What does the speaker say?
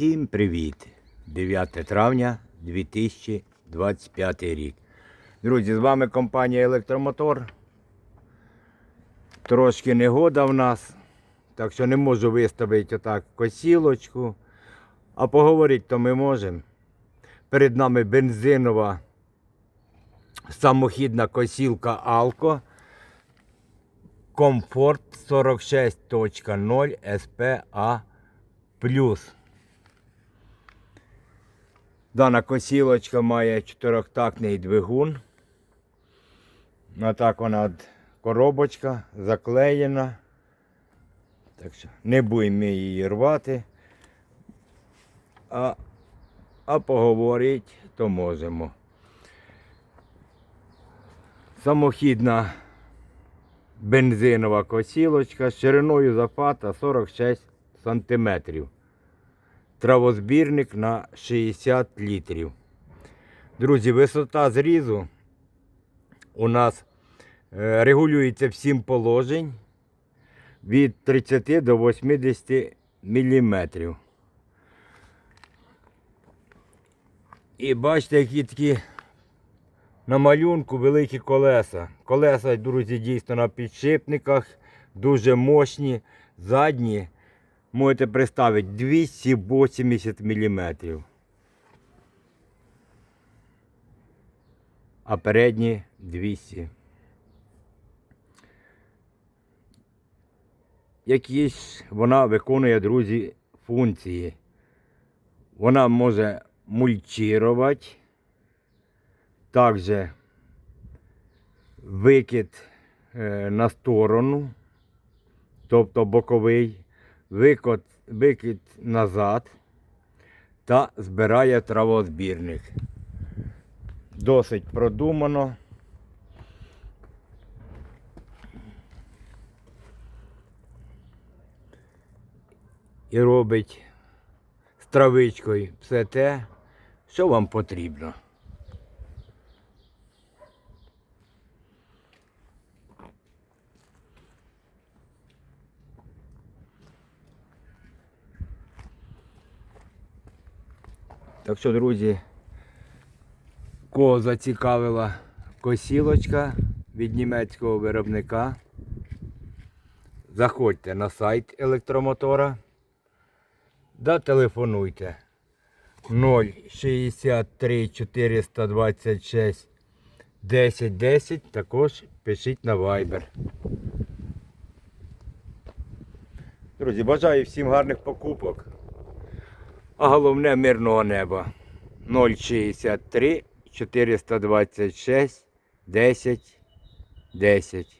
Всім привіт! 9 травня 2025 рік. Друзі, з вами компанія Електромотор. Трошки негода в нас, так що не можу виставити отак косілочку. А поговорити то ми можемо. Перед нами бензинова самохідна косілка Алко. Комфорт 46.0 SPA плюс. Дана косілочка має чотирьохтактний двигун. Отак вона коробочка заклеєна. Так що не будемо її рвати. А, а поговорити то можемо. Самохідна бензинова косілочка з шириною запата 46 см. Травозбірник на 60 літрів. Друзі, висота зрізу у нас е, регулюється в 7 положень від 30 до 80 мм. І бачите, які такі на малюнку великі колеса. Колеса, друзі, дійсно на підшипниках, дуже мощні. Задні можете представити 280 мм. А передні 200. Якісь вона виконує, друзі, функції. Вона може мульчувати. Також викид е, на сторону, тобто боковий, викид, викид назад та збирає травозбірник. Досить продумано. І робить з травичкою все те, що вам потрібно. Так що, друзі, кого зацікавила косілочка від німецького виробника, заходьте на сайт електромотора да телефонуйте 063 426 10 10, також пишіть на Viber. Друзі, бажаю всім гарних покупок. А головне мирного неба. 063 426 10 10.